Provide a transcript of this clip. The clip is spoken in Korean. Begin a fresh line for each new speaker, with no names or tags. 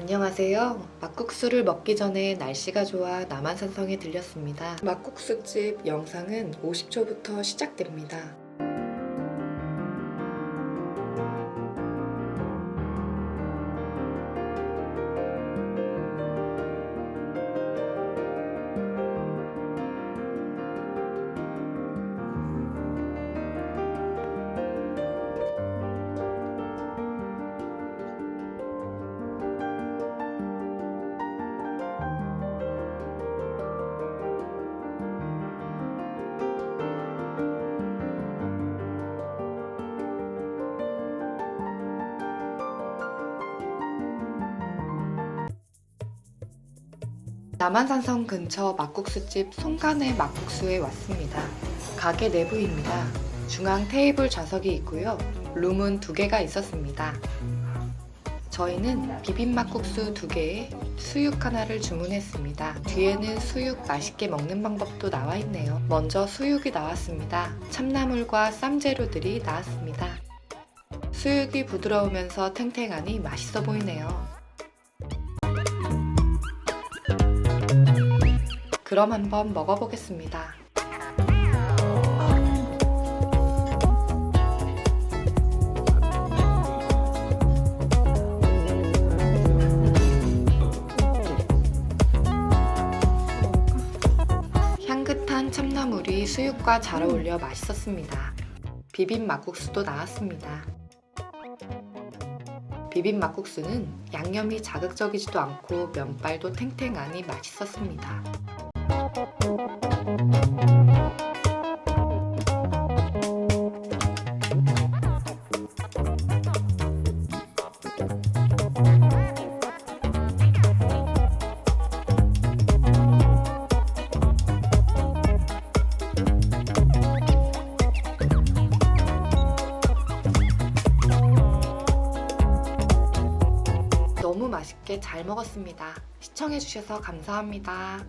안녕하세요. 막국수를 먹기 전에 날씨가 좋아 남한산성에 들렸습니다. 막국수집 영상은 50초부터 시작됩니다. 남한산성 근처 막국수집 송간의 막국수에 왔습니다. 가게 내부입니다. 중앙 테이블 좌석이 있고요. 룸은 두 개가 있었습니다. 저희는 비빔막국수 두 개에 수육 하나를 주문했습니다. 뒤에는 수육 맛있게 먹는 방법도 나와 있네요. 먼저 수육이 나왔습니다. 참나물과 쌈재료들이 나왔습니다. 수육이 부드러우면서 탱탱하니 맛있어 보이네요. 그럼 한번 먹어보겠습니다. 향긋한 참나물이 수육과 잘 어울려 맛있었습니다. 비빔 막국수도 나왔습니다. 비빔 막국수는 양념이 자극적이지도 않고 면발도 탱탱하니 맛있었습니다. 너무 맛있게 잘 먹었습니다. 시청해주셔서 감사합니다.